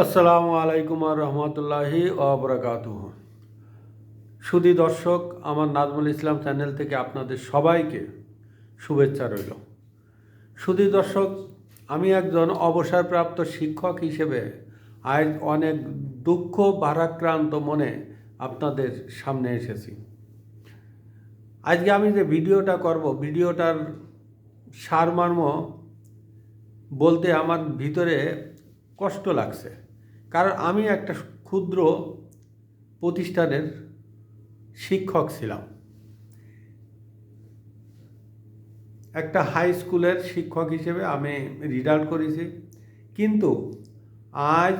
আসসালামু আলাইকুম আর রহমতুল্লাহি অবরাকাত সুদী দর্শক, আমার নাজমুল ইসলাম চ্যানেল থেকে আপনাদের সবাইকে শুভেচ্ছা রইল। সুদী দর্শক, আমি একজন অবসরপ্রাপ্ত শিক্ষক হিসেবে আজ অনেক দুঃখ ভারাক্রান্ত মনে আপনাদের সামনে এসেছি। আজকে আমি যে ভিডিওটা করব, ভিডিওটার সারমর্ম বলতে আমার ভিতরে কষ্ট লাগছে। কারণ আমি একটা ক্ষুদ্র প্রতিষ্ঠানের শিক্ষক ছিলাম। একটা হাই স্কুলের শিক্ষক হিসেবে আমি রিজাল্ট করেছি। কিন্তু আজ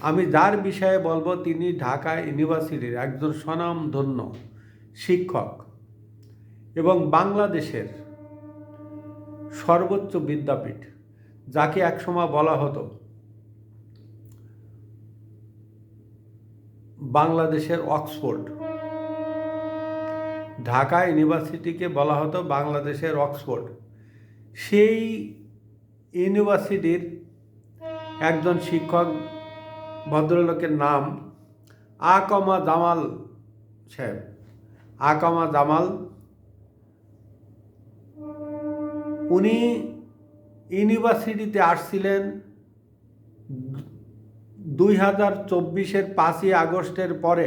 আমি যার বিষয়ে বলব তিনি ঢাকা ইউনিভার্সিটির একজন স্বনামধন্য শিক্ষক এবং বাংলাদেশের সর্বোচ্চ বিদ্যাপীঠ। যাকে একসময় বলা হতো, বাংলাদেশের অক্সফোর্ড। ঢাকা ইউনিভার্সিটিকে বলা হতো বাংলাদেশের অক্সফোর্ড। সেই ইউনিভার্সিটির একজন শিক্ষক, ভদ্রলোকের নাম আকমা জামাল সাহেব। আকমা জামাল, উনি ইউনিভার্সিটিতে আসছিলেন দুই হাজার চব্বিশের পাঁচই আগস্টের পরে।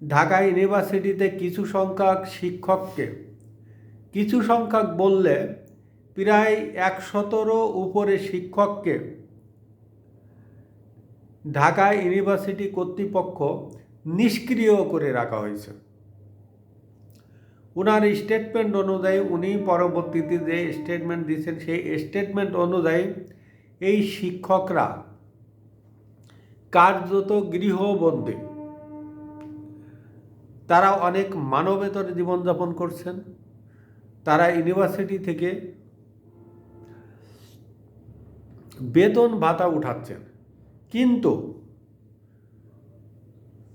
ঢাকা ইউনিভার্সিটিতে কিছু সংখ্যক শিক্ষককে, কিছু সংখ্যক বললে প্রায় একশতরও উপরে শিক্ষককে ঢাকা ইউনিভার্সিটি কর্তৃপক্ষ নিষ্ক্রিয় করে রাখা হয়েছে। ওনার স্টেটমেন্ট অনুযায়ী উনি পরবর্তীতে যে স্টেটমেন্ট দিয়েছেন সেই স্টেটমেন্ট অনুযায়ী এই শিক্ষকরা কার্যত গৃহবন্দী। তারা অনেক মানবেতর জীবনযাপন করছেন। তারা ইউনিভার্সিটি থেকে বেতন ভাতা উঠাচ্ছেন। কিন্তু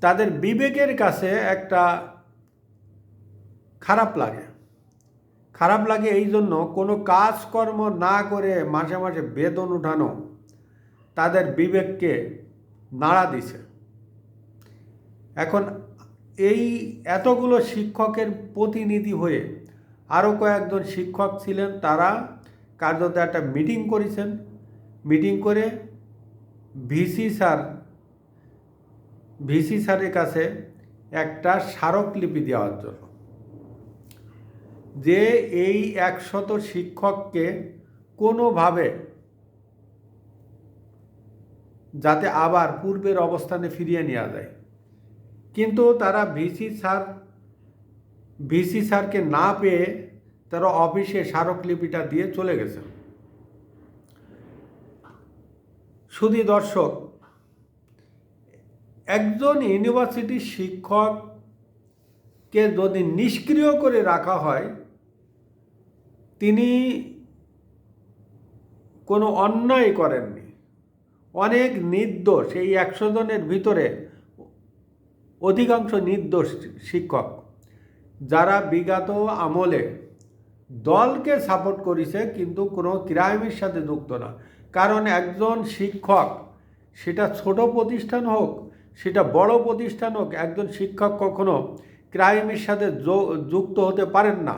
তাদের বিবেকের কাছে একটা খারাপ লাগে। খারাপ লাগে এই জন্য কোনো কাজকর্ম না করে মাঝে মাঝে বেতন উঠানো তাদের বিবেককে নাড়া দিছে। এখন এই এতগুলো শিক্ষকের প্রতিনিধি হয়ে আরও কয়েকজন শিক্ষক ছিলেন, তারা কার্যত একটা মিটিং করেছেন। মিটিং করে ভিসি স্যার, ভিসি স্যারের কাছে একটা স্মারকলিপি দেওয়ার জন্য। যে এই একশত শিক্ষককে কোনোভাবে যাতে আবার পূর্বের অবস্থানে ফিরিয়ে নেওয়া যায়। কিন্তু তারা ভিসি স্যার, ভিসি স্যারকে না পেয়ে তারা অফিসে স্মারকলিপিটা দিয়ে চলে গেছে। শুধু দর্শক, একজন ইউনিভার্সিটির শিক্ষককে যদি নিষ্ক্রিয় করে রাখা হয় তিনি কোনো অন্যায় করেননি। অনেক নির্দোষ, এই একশো জনের ভিতরে অধিকাংশ নির্দোষ শিক্ষক। যারা বিগত আমলে দলকে সাপোর্ট করেছে, কিন্তু কোনো ক্রাইমের সাথে যুক্ত না। কারণ একজন শিক্ষক, সেটা ছোট প্রতিষ্ঠান হোক, সেটা বড় প্রতিষ্ঠান হোক, একজন শিক্ষক কখনো ক্রাইমের সাথে যুক্ত হতে পারেন না।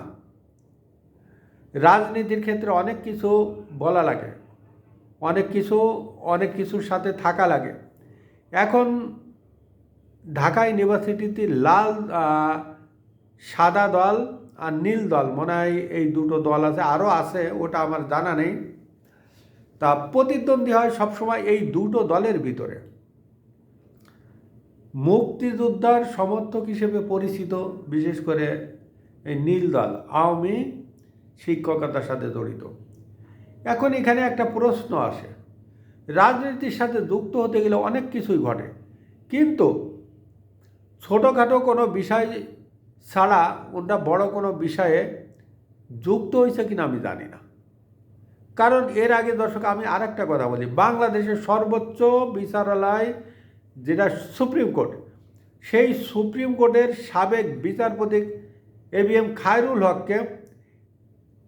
রাজনীতির ক্ষেত্রে অনেক কিছু বলা লাগে, অনেক কিছু, অনেক কিছুর সাথে থাকা লাগে। এখন ঢাকা ইউনিভার্সিটিতে লাল সাদা দল আর নীল দল, মনে হয় এই দুটো দল আছে আরও আছে, ওটা আমার জানা নেই। তা প্রতিদ্বন্দ্বী হয় সবসময় এই দুটো দলের ভিতরে। মুক্তিযোদ্ধার সমর্থক হিসেবে পরিচিত, বিশেষ করে এই নীল দল, আওয়ামী শিক্ষকতার সাথে জড়িত। এখন এখানে একটা প্রশ্ন আসে। রাজনীতির সাথে যুক্ত হতে গেলে অনেক কিছুই ঘটে। কিন্তু ছোটোখাটো কোনো বিষয় ছাড়া ওটা বড় কোনো বিষয়ে যুক্ত হয়েছে কিনা আমি জানি না। কারণ এর আগে দর্শক, আমি আরেকটা কথা বলি। বাংলাদেশের সর্বোচ্চ বিচারালয় যেটা সুপ্রিম কোর্ট, সেই সুপ্রিম কোর্টের সাবেক বিচারপতি এ বি এম খায়রুল হককে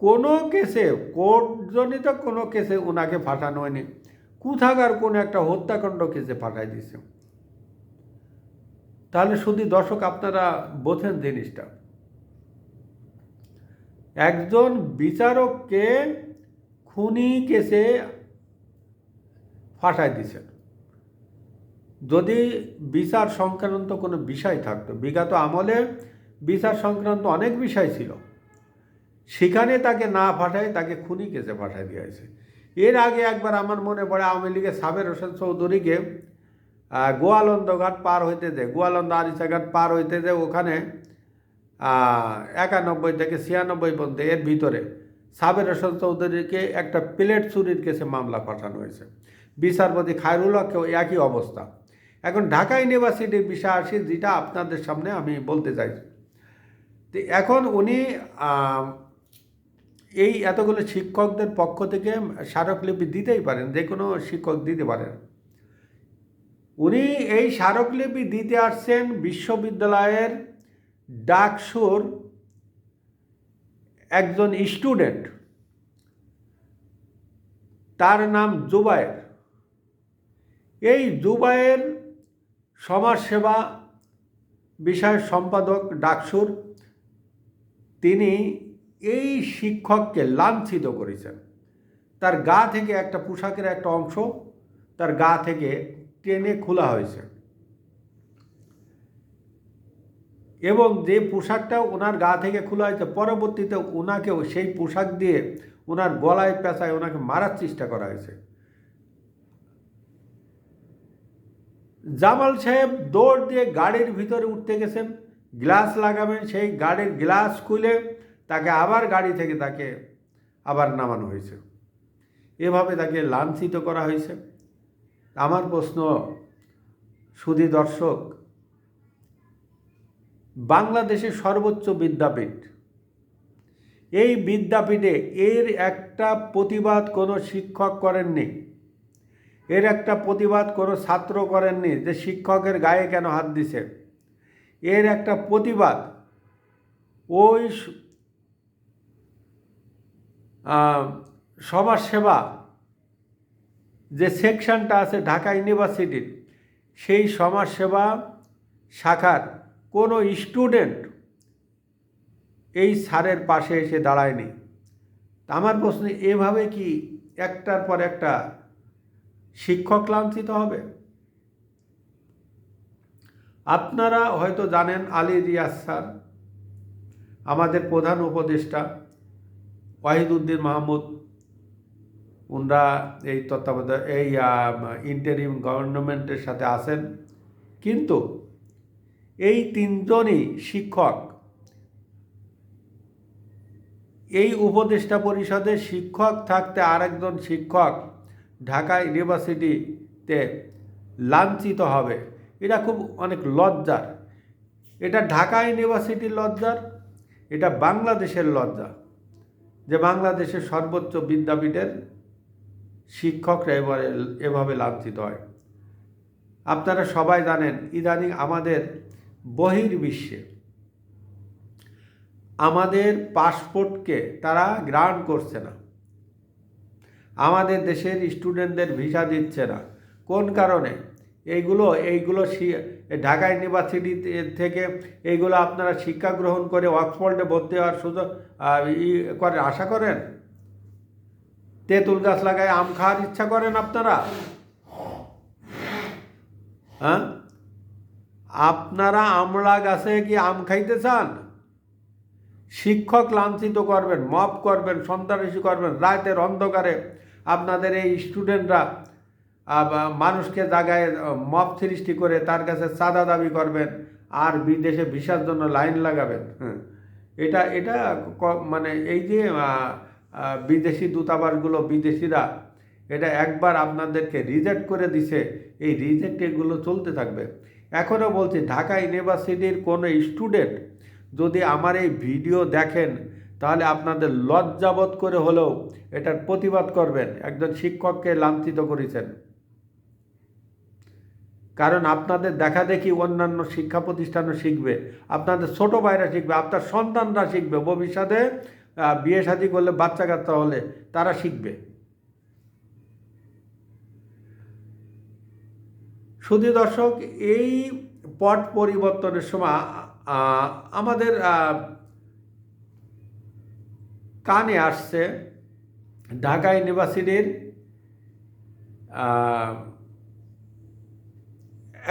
কোনো কেসে, কোর্টজনিত কোনো কেসে ওনাকে ফাঁসানো হয়নি। কোথাকার কোনো একটা হত্যাকাণ্ড কেসে ফাঁসাই দিছে তাহলে শুধু দর্শক আপনারা বোঝেন জিনিসটা। একজন বিচারককে খুনি কেসে ফাঁসাই দিছেন যদি বিচার সংক্রান্ত কোনো বিষয় থাকতো, বিগত আমলে বিচার সংক্রান্ত অনেক বিষয় ছিল। সেখানে তাকে না পাঠায় তাকে খুনি কেসে ফাটাই দিয়েছে। এর আগে একবার আমার মনে পড়ে আওয়ামী লীগের সাবের হোসেন চৌধুরীকে আহ, গোয়ালন্দ ঘাট পার হইতে যে গোয়ালন্দ আরিসা ঘাট পার হইতে যে ওখানে একানব্বই থেকে ছিয়ানব্বই পর্যন্ত এর ভিতরে সাবের হোসেন চৌধুরীকে একটা প্লেট চুরির কেসে মামলা পাঠানো হয়েছে। বিচারপতি খায়রুল্লাহকেও একই অবস্থা। এখন ঢাকা ইউনিভার্সিটির বিষয় আসি যেটা আপনাদের সামনে আমি বলতে চাইছি তো এখন উনি এই এতগুলো শিক্ষকদের পক্ষ থেকে স্মারকলিপি দিতেই পারেন, যে কোনো শিক্ষক দিতে পারেন। উনি এই স্মারকলিপি দিতে আসছেন বিশ্ববিদ্যালয়ের ডাকসুর একজন স্টুডেন্ট। তার নাম জুবায়ের। এই জুবায়ের সমাজসেবা বিষয়ের সম্পাদক ডাকসুর। তিনি এই শিক্ষককে লাঞ্ছিত করেছেন। তার গা থেকে একটা পোশাকের একটা অংশ তার গা থেকে টেনে খোলা হয়েছে। এবং যে পোশাকটা ওনার গা থেকে খোলা হয়েছে, পরবর্তীতে ওনাকেও সেই পোশাক দিয়ে ওনার গলায় পেঁচায় ওনাকে মারার চেষ্টা করা হয়েছে। জামাল সাহেব দৌড় দিয়ে গাড়ির ভিতরে উঠতে গেছেন, গ্লাস লাগাবেন, সেই গাড়ির গ্লাস খুলে তাকে আবার গাড়ি থেকে তাকে আবার নামানো হয়েছে। এভাবে তাকে লাঞ্ছিত করা হয়েছে। আমার প্রশ্ন, সুধী দর্শক, বাংলাদেশের সর্বোচ্চ বিদ্যাপীঠ, এই বিদ্যাপীঠে এর একটা প্রতিবাদ কোনো শিক্ষক করেননি। এর একটা প্রতিবাদ কোনো ছাত্র করেননি যে শিক্ষকের গায়ে কেন হাত দিছে। এর একটা প্রতিবাদ ওই স- আহ, সমাজসেবা যে সেকশনটা আছে ঢাকা ইউনিভার্সিটির সেই সমাজসেবা শাখার কোনো স্টুডেন্ট এই স্যারের পাশে এসে দাঁড়ায়নি। আমার প্রশ্ন এভাবে কি একটার পর একটা শিক্ষক লাঞ্ছিত হবে? আপনারা হয়তো জানেন আলী রিয়াজ স্যার আমাদের প্রধান উপদেষ্টা। ওয়াহিদুদ্দিন মাহমুদ ওনারা এই তত্ত্বাবধায়ক, এই ইন্টারিম গভর্নমেন্টের সাথে আছেন। কিন্তু এই তিনজনই শিক্ষক, এই উপদেষ্টা পরিষদে শিক্ষক থাকতে আরেকজন শিক্ষক ঢাকা ইউনিভার্সিটিতে লাঞ্ছিত হবে। এটা খুব অনেক লজ্জার। এটা ঢাকা ইউনিভার্সিটির লজ্জার, এটা বাংলাদেশের লজ্জা। যে বাংলাদেশের সর্বোচ্চ বিদ্যাপীঠের শিক্ষকরা এবারে এভাবে লাঞ্ছিত হয়। আপনারা সবাই জানেন, ইদানিং আমাদের বহির্বিশ্বে আমাদের পাসপোর্টকে তারা গ্রান্ট করছে না। আমাদের দেশের স্টুডেন্টদের ভিসা দিচ্ছে না। কোন কারণে? এইগুলো এইগুলো ঢাকা ইউনিভার্সিটি থেকে এইগুলো আপনারা শিক্ষা গ্রহণ করে অক্সফোর্ডে ভর্তি হওয়ার সুযোগ ই করে আশা করেন? তেঁতুল গাছ লাগায় আম খাওয়ার ইচ্ছা করেন আপনারা? হ্যাঁ? আপনারা আমলা গাছে কি আম খাইতে চান? শিক্ষক লাঞ্ছিত করবেন মপ করবেন, সন্ত্রাসী করবেন, রাতের অন্ধকারে আপনাদের এই স্টুডেন্টরা মানুষকে জায়গায় মপ সৃষ্টি করে তার কাছে চাঁদা দাবি করবেন আর বিদেশে ভিসার জন্য লাইন লাগাবেন। এটা এটা মানে এই যে বিদেশি দূতাবাসগুলো, বিদেশিরা, এটা একবার আপনাদেরকে রিজেক্ট করে দিছে, এই রিজেক্ট এগুলো চলতে থাকবে। এখনও বলছি, ঢাকা ইউনিভার্সিটির কোনো স্টুডেন্ট যদি আমার এই ভিডিও দেখেন, তাহলে আপনাদের লজ্জাবোধ করে হলেও এটার প্রতিবাদ করবেন। একজন শিক্ষককে লাঞ্ছিত করেছেন। কারণ আপনাদের দেখা দেখি অন্যান্য শিক্ষা প্রতিষ্ঠানও শিখবে, আপনাদের ছোট ভাইরা শিখবে, আপনার সন্তানরা শিখবে, ভবিষ্যতে বিয়ে শাদী করলে বাচ্চা কাচ্চা হলে তারা শিখবে। শুধু দর্শক, এই পট পরিবর্তনের সময় আমাদের কানে আসছে ঢাকা ইউনিভার্সিটির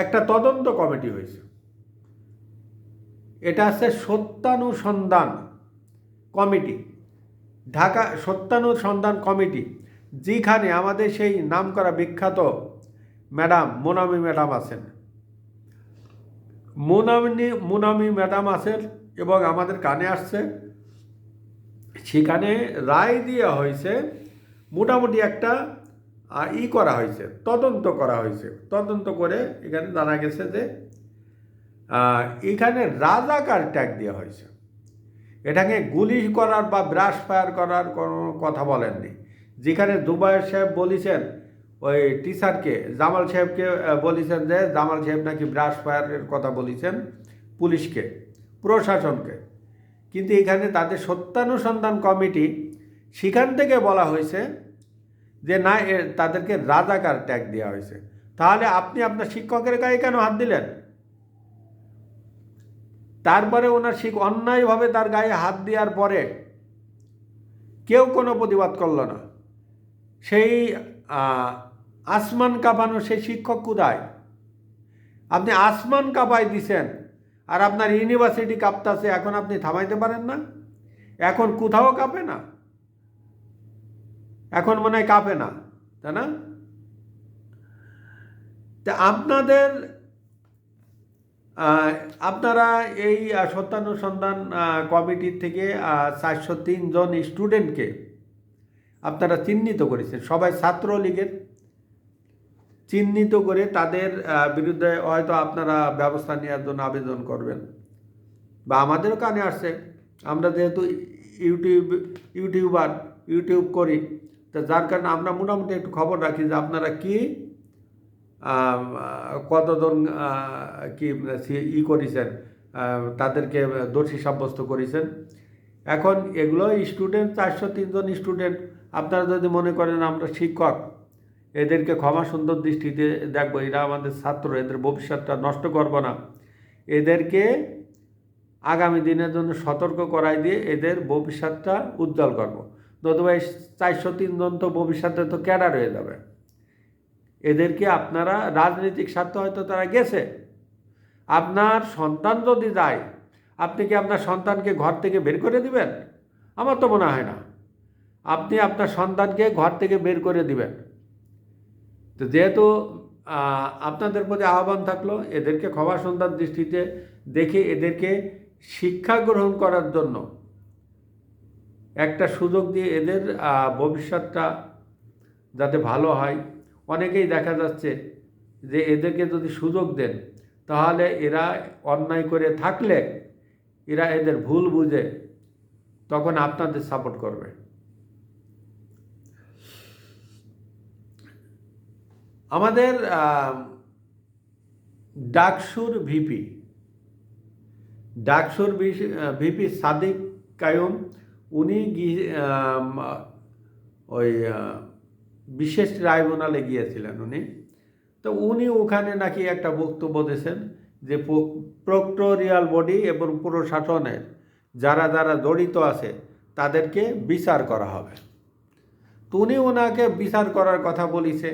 একটা তদন্ত কমিটি হয়েছে। এটা আছে সত্যানুসন্ধান কমিটি। ঢাকা সত্যানুসন্ধান কমিটি, যেখানে আমাদের সেই নাম করা বিখ্যাত ম্যাডাম মোনামি ম্যাডাম আছেন। মোনামি মোনামি ম্যাডাম আছেন এবং আমাদের কানে আসছে। সেখানে রায় দেওয়া হয়েছে, মোটামুটি একটা ই করা হয়েছে, তদন্ত করা হয়েছে। তদন্ত করে এখানে জানা গেছে যে এখানে রাজাকার ট্যাগ দেওয়া হয়েছে। এটাকে গুলি করার বা ব্রাশ ফায়ার করার কোনো কথা বলেননি। যেখানে দুবাইয়ের সাহেব বলেছেন, ওই টিচারকে জামাল সাহেবকে বলেছেন যে, জামাল সাহেব নাকি ব্রাশ ফায়ারের কথা বলেছেন পুলিশকে, প্রশাসনকে। কিন্তু এখানে তাদের সত্যানুসন্ধান কমিটি, সেখান থেকে বলা হয়েছে যে না তাদেরকে রাজাকার ট্যাগ দেওয়া হয়েছে। তাহলে আপনি আপনার শিক্ষকের গায়ে কেন হাত দিলেন? তারপরে ওনার শিখ অন্যায়ভাবে তার গায়ে হাত দেওয়ার পরে কেউ কোনো প্রতিবাদ করল না। সেই আসমান কাঁপানো সেই শিক্ষক কোথায়? আপনি আসমান কাঁপাই দিছেন আর আপনার ইউনিভার্সিটি কাঁপতাছে, এখন আপনি থামাইতে পারেন না? এখন কোথাও কাঁপে না? এখন মনে হয় কাঁপে না, তাই না? তা আপনাদের আপনারা এই সত্যানুসন্ধান কমিটির থেকে চারশো জন স্টুডেন্টকে আপনারা চিহ্নিত করেছেন। সবাই ছাত্রলীগের। চিহ্নিত করে তাদের বিরুদ্ধে হয়তো আপনারা ব্যবস্থা নেওয়ার জন্য আবেদন করবেন। বা আমাদেরও কানে আসছে। আমরা যেহেতু ইউটিউব, ইউটিউবার, ইউটিউব করি তা যার কারণে আমরা মোটামুটি একটু খবর রাখি যে আপনারা কি কতজন কি ই করেছেন তাদেরকে দোষী সাব্যস্ত করেছেন। এখন এগুলো স্টুডেন্ট চারশো তিনজন স্টুডেন্ট আপনারা যদি মনে করেন আমরা শিক্ষক, এদেরকে ক্ষমা সুন্দর দৃষ্টিতে দেখব, এরা আমাদের ছাত্র, এদের ভবিষ্যৎটা নষ্ট করব না। এদেরকে আগামী দিনের জন্য সতর্ক করাই দিয়ে এদের ভবিষ্যৎটা উজ্জ্বল করব। নতুবা চারশো তিনজন তো ভবিষ্যতে তো ক্যাডার হয়ে যাবে। এদেরকে আপনারা রাজনৈতিক স্বার্থ হয়তো তারা গেছে। আপনার সন্তান যদি যায়, আপনি কি আপনার সন্তানকে ঘর থেকে বের করে দিবেন? আমার তো মনে হয় না। আপনি আপনার সন্তানকে ঘর থেকে বের করে দিবেন। তো যেহেতু আপনাদের প্রতি আহ্বান থাকল, এদেরকে ক্ষমা সন্তান দৃষ্টিতে দেখে এদেরকে শিক্ষা গ্রহণ করার জন্য একটা সুযোগ দিয়ে এদের ভবিষ্যৎটা যাতে ভালো হয়। অনেকেই দেখা যাচ্ছে যে এদেরকে যদি সুযোগ দেন, তাহলে এরা অন্যায় করে থাকলে এরা এদের ভুল বুঝে তখন আপনাদের সাপোর্ট করবে। আমাদের ডাকসুর ভিপি ডাকসুর ভিপি সাদিক কায়ুম উনি গিয়ে ওই বিশেষ ট্রাইব্যুনালে গিয়েছিলেন উনি। তো উনি ওখানে নাকি একটা বক্তব্য দিয়েছেন যে প্রক্টোরিয়াল বডি এবং প্রশাসনের যারা যারা জড়িত আছে তাদেরকে বিচার করা হবে। তো উনি ওনাকে বিচার করার কথা বলিছে।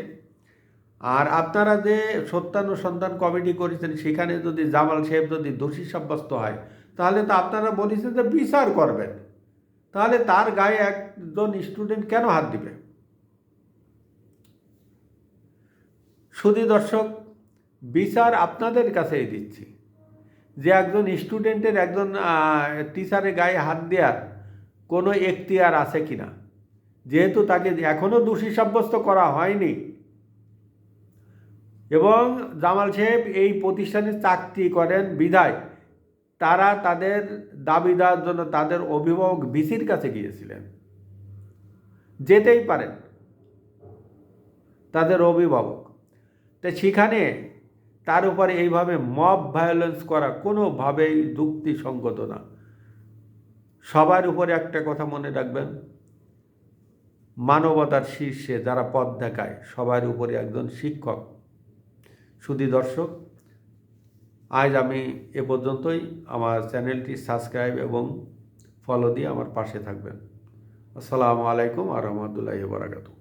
আর আপনারা যে সত্যানুসন্ধান কমিটি করেছেন, সেখানে যদি জামাল সাহেব যদি দোষী সাব্যস্ত হয়, তাহলে তো আপনারা বলেছেন যে বিচার করবেন। তাহলে তার গায়ে একজন স্টুডেন্ট কেন হাত দিবে? শুধু দর্শক, বিচার আপনাদের কাছেই দিচ্ছি। যে একজন স্টুডেন্টের একজন টিচারের গায়ে হাত দেওয়ার কোনো এখতিয়ার আছে কি না যেহেতু তাকে এখনও দোষী সাব্যস্ত করা হয়নি। এবং জামাল সাহেব এই প্রতিষ্ঠানে চাকরি করেন বিধায়। তারা তাদের দাবি দেওয়ার জন্য তাদের অভিভাবক ভিসির কাছে গিয়েছিলেন। যেতেই পারেন। তাদের অভিভাবক। তো সেখানে তার উপরে এইভাবে মব ভায়োলেন্স করা কোনোভাবেই যুক্তিসঙ্গত না। সবার উপরে একটা কথা মনে রাখবেন, মানবতার শীর্ষে যারা পথ দেখায়, সবার উপরে একজন শিক্ষক। শুধু দর্শক আজ আমি এ পর্যন্তই। আমার চ্যানেলটি সাবস্ক্রাইব এবং ফলো দিয়ে আমার পাশে থাকবেন। আসসালামু আলাইকুম আ রহমতুল্লাহি বারাকাতুহ।